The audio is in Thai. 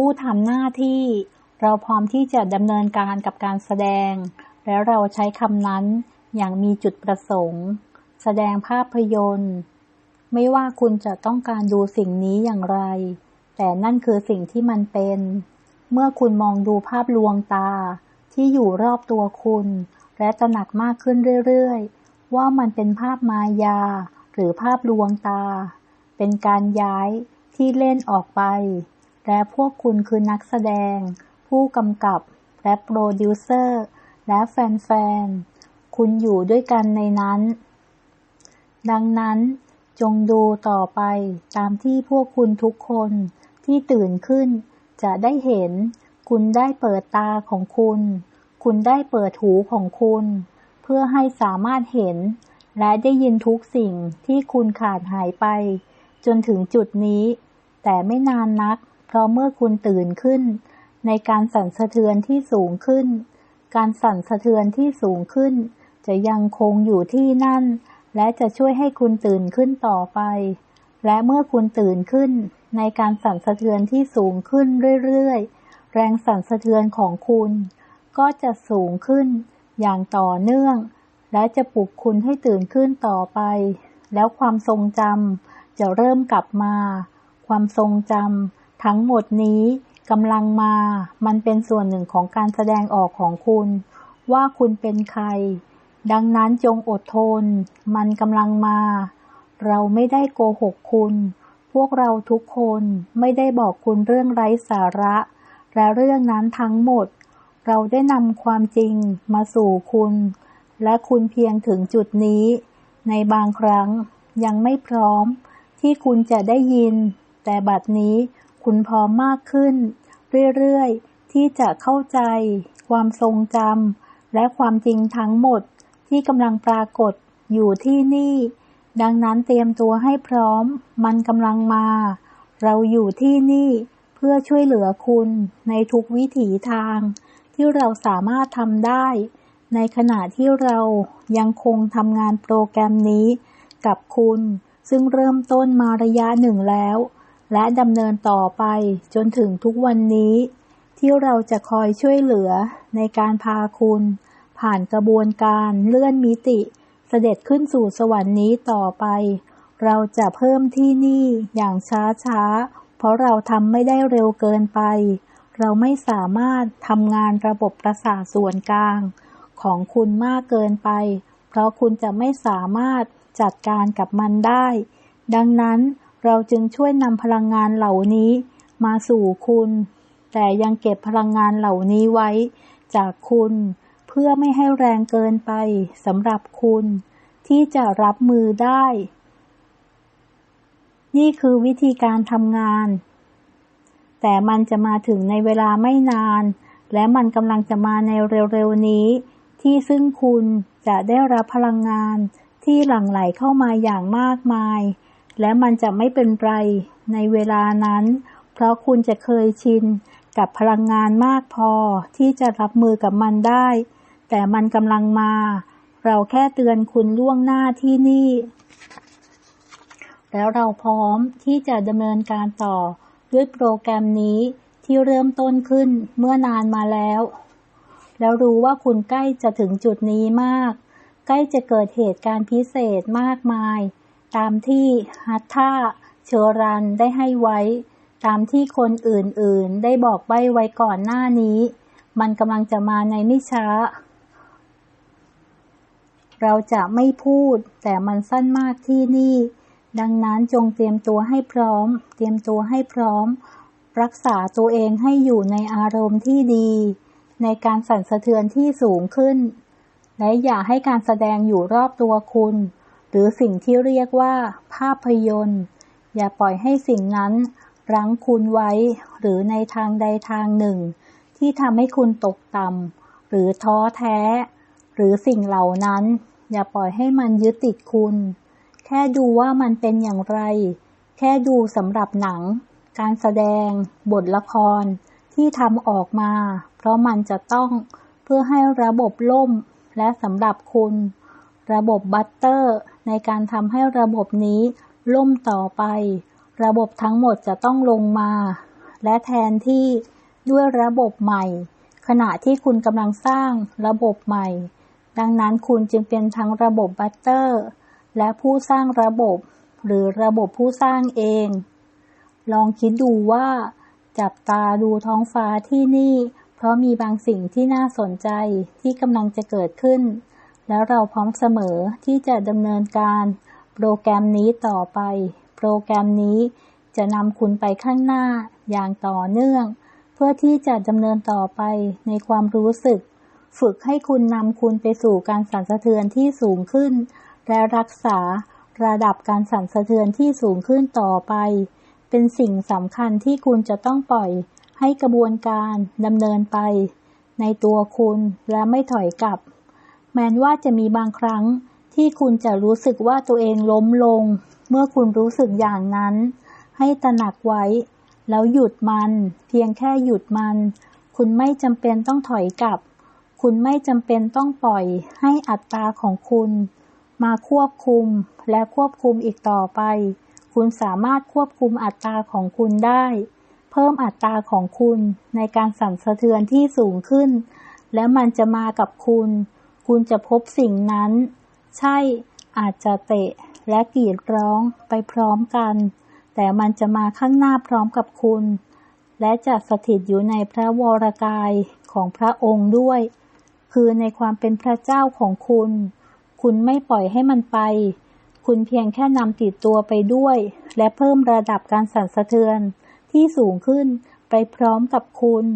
ผู้ทำหน้าที่ เราพร้อมที่จะดำเนินการกับการแสดง และเราใช้คำนั้นอย่างมีจุดประสงค์ แสดงภาพยนตร์ ไม่ว่าคุณจะต้องการดูสิ่งนี้อย่างไร แต่นั่นคือสิ่งที่มันเป็น เมื่อคุณมองดูภาพลวงตา ที่อยู่รอบตัวคุณ และตระหนักมากขึ้นเรื่อยๆ ว่ามันเป็นภาพมายา หรือภาพลวงตา เป็นการย้ายที่เล่นออกไป และพวกคุณคือนักแสดง ผู้กำกับ และโปรดิวเซอร์ และแฟนๆ คุณอยู่ด้วยกันในนั้น ดังนั้นจงดูต่อไปตามที่พวกคุณทุกคนที่ตื่นขึ้นจะได้เห็น คุณได้เปิดตาของคุณ คุณได้เปิดหูของคุณ เพื่อให้สามารถเห็น และได้ยินทุกสิ่งที่คุณขาดหายไป จนถึงจุดนี้ แต่ไม่นานนัก เพราะเมื่อคุณตื่นขึ้น ในการสั่นสะเทือนที่สูงขึ้น การสั่นสะเทือนที่สูงขึ้น จะยังคงอยู่ที่นั่น และจะช่วยให้คุณตื่นขึ้นต่อไป และเมื่อคุณตื่นขึ้น ในการสั่นสะเทือนที่สูงขึ้นเรื่อยๆ แรงสั่นสะเทือนของคุณ ก็จะสูงขึ้น อย่างต่อเนื่อง และจะปลุกคุณให้ตื่นขึ้นต่อไป แล้วความทรงจำจะเริ่มกลับมา ความทรงจำ ทั้งหมดนี้กำลังมา มันเป็นส่วนหนึ่งของการแสดงออกของคุณ ว่าคุณเป็นใคร ดังนั้นจงอดทน มันกำลังมา เราไม่ได้โกหกคุณ พวกเราทุกคนไม่ได้บอกคุณเรื่องไร้สาระ และเรื่องนั้นทั้งหมด เราได้นำความจริงมาสู่คุณ และคุณเพียงถึงจุดนี้ ในบางครั้งยังไม่พร้อมที่คุณจะได้ยิน แต่บัดนี้ คุณพร้อมมากขึ้น เรื่อยๆ ที่จะเข้าใจ ความทรงจำและความจริงทั้งหมดที่กำลังปรากฏอยู่ที่นี่ ดังนั้นเตรียมตัวให้พร้อม มันกำลังมา เราอยู่ที่นี่เพื่อช่วยเหลือคุณในทุกวิถีทาง ที่เราสามารถทำได้ ในขณะที่เรายังคงทำงานโปรแกรมนี้ กับคุณ ซึ่งเริ่มต้นมาระยะหนึ่งแล้ว และดำเนินต่อไปจนถึงทุกวันนี้ ที่เราจะคอยช่วยเหลือในการพาคุณ ผ่านกระบวนการเลื่อนมิติเสด็จขึ้นสู่สวรรค์นี้ต่อไป เราจะเพิ่มที่นี่อย่างช้าๆเพราะเราทำไม่ได้เร็วเกินไป เราไม่สามารถทำงานระบบประสาทส่วนกลาง ของคุณมากเกินไป เพราะคุณจะไม่สามารถจัดการกับมันได้ ดังนั้น เราจึงช่วยนำพลังงานเหล่านี้มาสู่คุณ แต่ยังเก็บพลังงานเหล่านี้ไว้ จากคุณเพื่อไม่ให้แรงเกินไปสำหรับคุณ ที่จะรับมือได้ นี่คือวิธีการทำงาน แต่มันจะมาถึงในเวลาไม่นาน และมันกำลังจะมาในเร็วๆนี้ ที่ซึ่งคุณจะได้รับพลังงานที่หลั่งไหลเข้ามาอย่างมากมาย และมันจะไม่เป็นไรในเวลานั้น เพราะคุณจะเคยชินกับพลังงานมากพอที่จะรับมือกับมันได้ แต่มันกำลังมา เราแค่เตือนคุณล่วงหน้าที่นี่ แล้วเราพร้อมที่จะดำเนินการต่อด้วยโปรแกรมนี้ที่เริ่มต้นขึ้นเมื่อนานมาแล้ว แล้วรู้ว่าคุณใกล้จะถึงจุดนี้มาก ใกล้จะเกิดเหตุการณ์พิเศษมากมาย ตามที่ฮัตธาเชอรันได้ให้ไว้ ตามที่คนอื่นๆ ได้บอกใบ้ไว้ก่อนหน้านี้ มันกำลังจะมาในไม่ช้า เราจะไม่พูด แต่มันสั้นมากที่นี่ ดังนั้นจงเตรียมตัวให้พร้อม เตรียมตัวให้พร้อม รักษาตัวเองให้อยู่ในอารมณ์ที่ดี ในการสั่นสะเทือนที่สูงขึ้น และอย่าให้การแสดงอยู่รอบตัวคุณ รือสิ่งที่เรียกว่า ภาพยนตร์ อย่าปล่อยให้สิ่งนั้น รั้งคุณไว้ หรือในทางใดทางหนึ่ง ที่ทำให้คุณตกต่ำหรือท้อแท้ หรือสิ่งเหล่านั้น อย่าปล่อยให้มันยึดติดคุณ แค่ดูว่ามันเป็นอย่างไร แค่ดูสำหรับหนัง การแสดง บทละคร ที่ทำออกมา เพราะมันจะต้องเพื่อให้ระบบล่มและสำหรับคุณ ระบบบัตเตอร์ ในการทำให้ระบบนี้ล่มต่อไป ระบบทั้งหมดจะต้องลงมา และแทนที่ด้วยระบบใหม่ ขณะที่คุณกำลังสร้างระบบใหม่ ดังนั้นคุณจึงเป็นทั้งระบบบัตเตอร์ และผู้สร้างระบบ หรือระบบผู้สร้างเอง ลองคิดดูว่า จับตาดูท้องฟ้าที่นี่ เพราะมีบางสิ่งที่น่าสนใจที่กำลังจะเกิดขึ้น แล้วเราพร้อมเสมอที่จะดำเนินการโปรแกรมนี้ต่อไป โปรแกรมนี้จะนำคุณไปข้างหน้าอย่างต่อเนื่อง เพื่อที่จะดำเนินต่อไปในความรู้สึก ฝึกให้คุณนำคุณไปสู่การสั่นสะเทือนที่สูงขึ้น และรักษาระดับการสั่นสะเทือนที่สูงขึ้นต่อไป เป็นสิ่งสำคัญที่คุณจะต้องปล่อยให้กระบวนการดำเนินไป ในตัวคุณและไม่ถอยกลับ แม้ว่าจะมีบางครั้งที่คุณจะรู้สึกว่าตัวเองล้มลง เมื่อคุณรู้สึกอย่างนั้น ให้ตระหนักไว้ แล้วหยุดมัน เพียงแค่หยุดมัน คุณไม่จำเป็นต้องถอยกลับ คุณไม่จำเป็นต้องปล่อยให้อัตราของคุณ มาควบคุมและควบคุมอีกต่อไป คุณสามารถควบคุมอัตราของคุณได้ เพิ่มอัตราของคุณในการสั่นสะเทือนที่สูงขึ้น และมันจะมากับคุณ คุณจะพบสิ่งนั้น ใช่อาจจะเตะและกรีดร้องไปพร้อมกัน แต่มันจะมาข้างหน้าพร้อมกับคุณ และจะสถิตอยู่ในพระวรกายของพระองค์ด้วย คือในความเป็นพระเจ้าของคุณ คุณไม่ปล่อยให้มันไป คุณเพียงแค่นำติดตัวไปด้วย และเพิ่มระดับการสั่นสะเทือนที่สูงขึ้นไปพร้อมกับคุณ